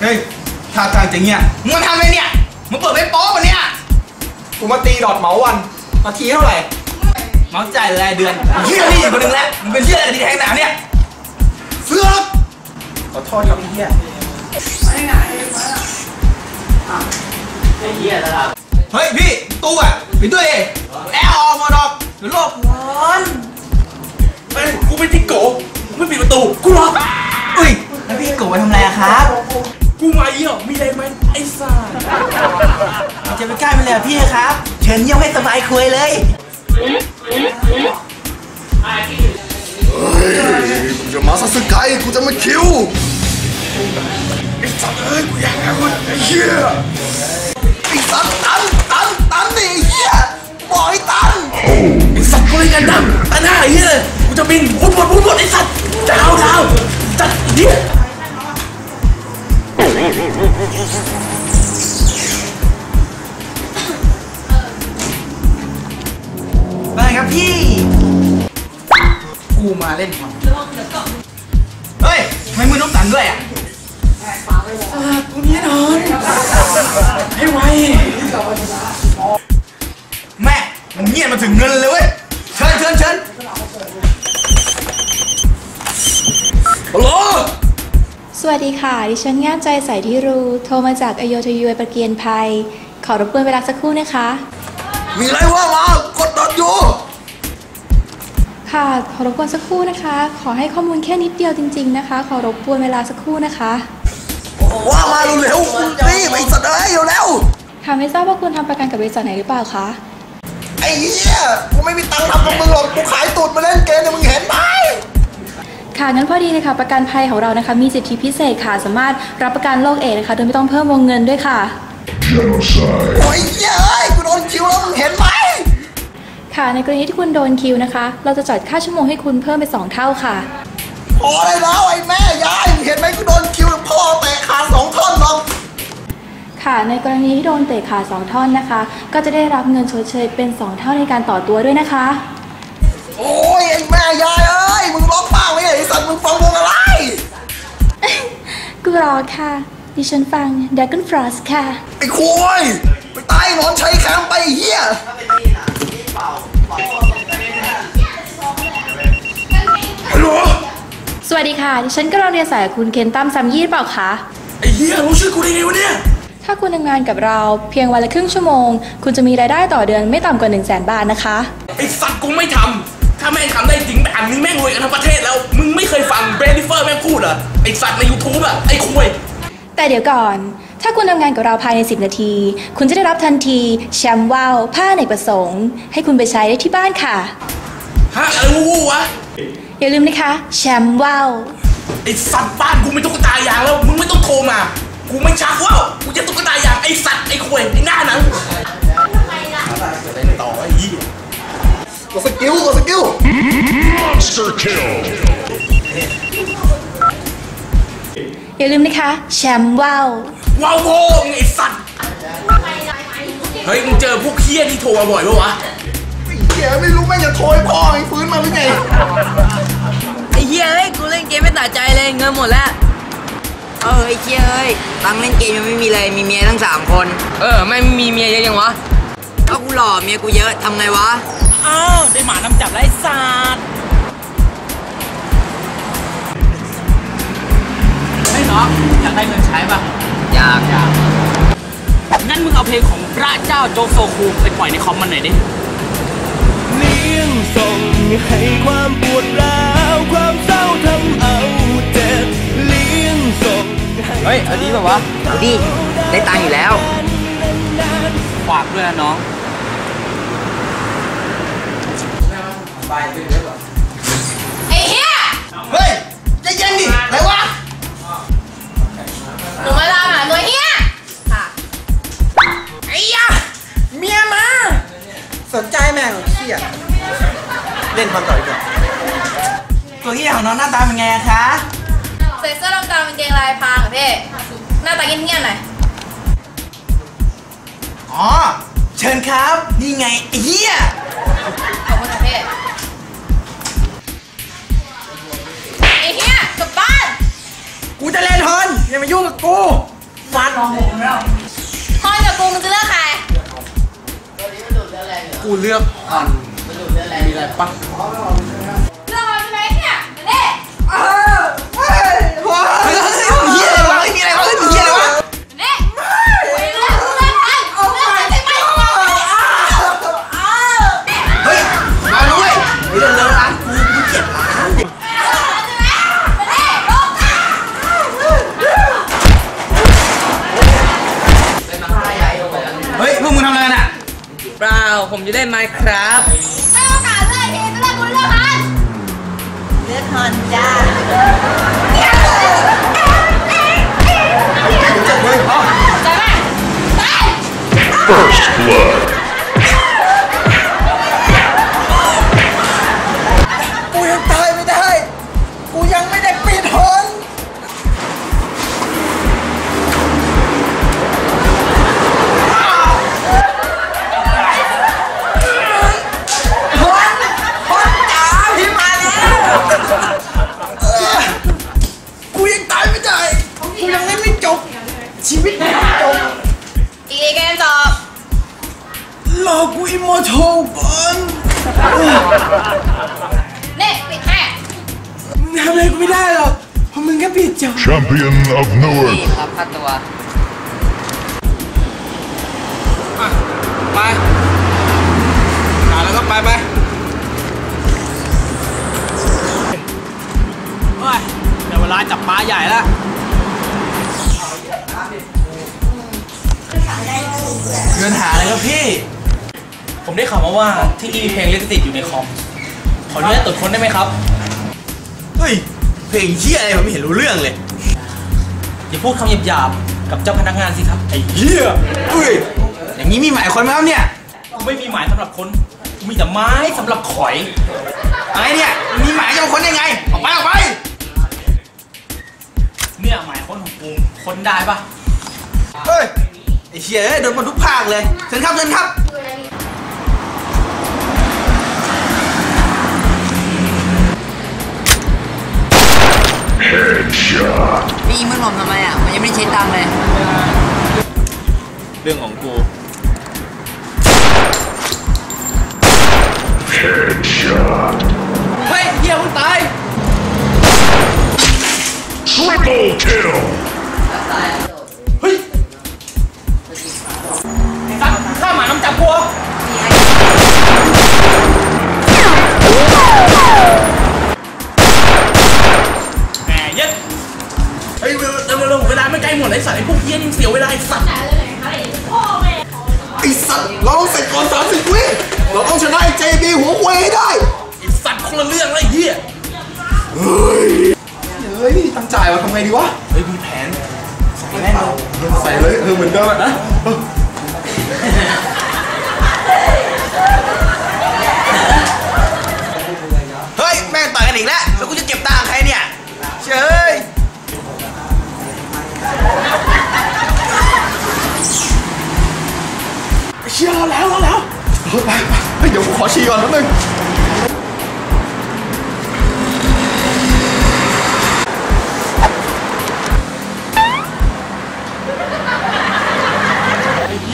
เฮ้ยท่าทางจะเงี้ยมึงมาทำอะไรเนี่ย มึงเปิดไม่โป๊ะปะเนี่ยกูมาตีดอทเหมาวันนาทีเท่าไหร่เมาจ่ายรายเดือนเฮียนี่อีกคนหนึงแล้วมึงเป็นเฮียอะไรกันที่แทงหนาเนี่ยเสือกขอโทษครับพี่เฮียเฮ้ยพี่ตู้อะไปด้วยดิแอร์ออกมาดอกเดี๋ยวโลกร้อนเฮ้ยกูเป็นที่โกกูไม่ปิดประตูกูล็อกอุ้ยแล้วพี่โกะไปทำอะไรอะครับ กูมาเยี่ยมมีอะไรไหมไอ้สัสจะไปใกล้ไปเลยอะพี่ครับ เชิญเยี่ยมให้สบายคุยเลยกูจะมาซัสไกกูจะมาคิวไอ้สัสเอ้ยกูอยากเอาไอ้เหี้ยไอ้สัตว์ตันตันตันดิไอ้เหี้ยบอกให้ตันไอ้สัสกูเลยกันดำตาหน้าไอ้เหี้ยเลยกูจะบินพุ่นหมดพุ่นหมดไอ้สัสดาวดาวจัดไอ้เหี้ย ได้ครับพี่ กูมาเล่นคอมเฮ้ยทำไมมือน้องตันด้วยอะกูแน่นอน ให้ไว ดีค่ะ ดิฉันงามใจใส่ที่รู้โทรมาจากอโยธยวยประเกียนภัย ขอรบกวนเวลาสักครู่นะคะ มีอะไรว่ามากดดอทอยู่ ค่ะ ขอรบกวนสักครู่นะคะ ขอให้ข้อมูลแค่นิดเดียวจริง ๆ นะคะ ขอรบกวนเวลาสักครู่นะคะ ว่ามาเร็วๆนี่ไอ้สัตว์เอ้ยเร็วค่ะไม่ทราบว่าคุณทำประกันกับบริษัทไหนหรือเปล่าคะๆไอ้เหี้ยกูไม่มีตังค์ทำ ค่ะงั้นพอดีเลยค่ะประกันภัยของเรานะคะมีสิทธิพิเศษค่ะ สามารถรับประกันโรคเอดส์นะคะโดยไม่ต้องเพิ่มวงเงินด้วยค่ะโอ้ยเหี้ยเอ้ยกูโดนคิวแล้วมึงเห็นไหม ค่ะ ในกรณีที่คุณโดนคิวนะคะ เราจะจัดค่าชั่วโมงให้คุณเพิ่มไปสองเท่าค่ะ พอได้แล้วไอ้แม่ยายมึงเห็นไหมกูโดนคิวพ่อเตะขาสองท่อนหรอกค่ะ ในกรณีที่โดนเตะขาสองท่อนนะคะ ก็จะได้รับเงินชดเชยเป็น2เท่าในการต่อตัวด้วยนะคะ โอ้ยไอ้แม่ยายเอ้ยมึงร้องบ้างไหมเนี่ยไอ้ ค่ะ ดิฉันฟัง Dragon Frost ค่ะ ไอ้คุยไปตายหนอนชัยแคมป์ไปไอ้เฮียฮัลโหลสวัสดีค่ะ ดิฉันกำลังเรียนสายกับคุณเคนตั้มซัมยี่หรือเปล่าคะ ไอ้เหี้ยรู้ชื่อกูได้ไงวะเนี่ย ถ้าคุณทำงานกับเราเพียงวันละครึ่งชั่วโมง คุณจะมีรายได้ต่อเดือนไม่ต่ำกว่า1 0 0 0 0แบาทนะคะ ไอ้สัตว์กูไม่ทำ ถ้าแม่งทำได้จริงแบบนี้แม่งรวยกันทั้งประเทศแล้ว มึงไม่เคยฟังเบรดิเฟอร์แม่งพูดเหรอ ไอ้สัตว์ใน YouTube อะไอ้คุยแต่เดี๋ยวก่อน ถ้าคุณทำงานกับเราภายใน 10 นาที คุณจะได้รับทันทีแชมป์ว่าวผ้าในกประสงค์ ให้คุณไปใช้ได้ที่บ้านค่ะ ฮะอะไรวู้ๆวะ อย่าลืมนะคะ แชมป์ว่าวไอ้สัตว์บ้านกูไม่ตุ๊กตายางแล้ว มึงไม่ต้องโทรมา กูไม่ชักว่าวกูจะตุ๊กตายางไอ้สัตว์ไอ้คุยไอ้หน้าหนัง กดสกิลกดสกิล Monster kill. อย่าลืมนะคะ แชมป์ว่าวว้าวโว้มึงไอ้สัตว์ เฮ้ย มึงเจอพวกเฮี้ยที่โทรมาบ่อยปะวะไอ้เฮียไม่รู้แม่งจะโทรให้พ่อไอ้ฟื้นมาหรือไงไอ้เฮียเอ้ยกูเล่นเกมไม่ตัดใจเลยเงินหมดแล้วเออไอ้เฮียเอ้ยตังค์เล่นเกมยังไม่มีเลยมีเมียทั้งสามคน เออ ไม่มีเมียเยอะยังวะก็กูหล่อเมียกูเยอะทำไงวะ อ้าวได้หมาน้ำจับไร้ศาสตร์เฮ้ยน้องอยากได้เงินใช้ป่ะอยากงั้นมึงเอาเพลงของพระเจ้าโจ๊กโซคูไปปล่อยในคอมมันหน่อยดิ เลี้ยงส่งให้ความปวดร้าวความเศร้าทำเอาเจ็บเลี้ยงส่งให้เฮ้ยเอาดีแบบวะเอาดิ ได้ตังค์อยู่แล้ว ฝากด้วยนะน้อง ไอ้เหี้ยเฮ้ยใจเย็นดิอะไรวะหนูมาตามหาตัวเหี้ยค่ะไอ้ยะเมียมา สนใจแม่งเฮียเล่นคอนต่อดีกว่าตัวเฮียของน้องหน้าตาเป็นไงอะคะ ใส่เสื้อดำกางกางเกงลายพรางเหรอพี่หน้าตาเงี้ยๆหน่อยอ๋อ เชิญครับ นี่ไงไอ้เฮียขอบคุณค่ะพี่ ไอ้เหี้ยกลับบ้านกูจะเล่นเฮ้อย่ามายุ่งกับกูฟันของผมแล้วฮอนกับกูมึงจะเลือกใครกูเลือกอ่อนมีอะไรปะำอะไรกันอะเปล่าผมจะได้ไมค์ครับให้โอกาสเลือกทีจะเลือกกูเลือกฮอนเลือดฮอนจ้าใจไหมไป First blood. กูอิมมอร์ทัลก่อนเน่ปิดแค่มึงทำอะไรกูไม่ได้หรอกเพราะมึงแค่ผิดจบ Champion of นี่ Newark. ครับค่าตัวไปอ่าแล้วก็ไปไปเฮ้ยเดี๋ยวเวลาจับปลาใหญ่แล้วเงินหาอะไรครับพี่ ผมได้ข่าวมาว่าที่นี่มีเพลงลิขสิทธิ์อยู่ในคอม ขออนุญาตตรวจค้นได้ไหมครับ เฮ้ย เพลงเฮียอะไรผมไม่เห็นรู้เรื่องเลย อย่าพูดคำหยาบๆ กับเจ้าพนักงานสิครับ ไอ้เฮียเฮ้ย อย่างนี้มีหมายคนไหมครับเนี่ยกูไม่มีหมายสำหรับคนกูมีแต่ไม้สำหรับขอย ไอ้เนี่ย มีหมายจะมาคนยังไง ออกไปออกไป เนี่ยหมายค้นของกูค้นได้ปะเฮ้ย ไอ้เชี่ยเอ้ยโดนหมดทุกภาคเลย เชิญครับเชิญครับ พี่ยิงมันผมทำไมอะ มันยังไม่ได้ใช้ตังค์เลย เรื่องของกู Headshot. เฮ้ยเฮียมึงตาย Triple kill. สียเวลาไอ้สัตว์ไอสัตว์เราต้องเสร็จก่อน30วิเราต้องชนะไอ้ JB หัวควยให้ได้ไอ้สัตว์คนละเรื่องเลยไอ้เฮี้ยเฮ้ยเฮ้ยตั้งจ่ายวะทำไงดีวะเฮ้ยมีแผนใส่แน่นอนใส่เลยเออเหมือนเดิมอะนะ ไปเดี๋ยวขอชีก่อนนิดนึง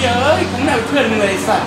เยอะยกูเหนื่เพื่อนเหนื่ยสัส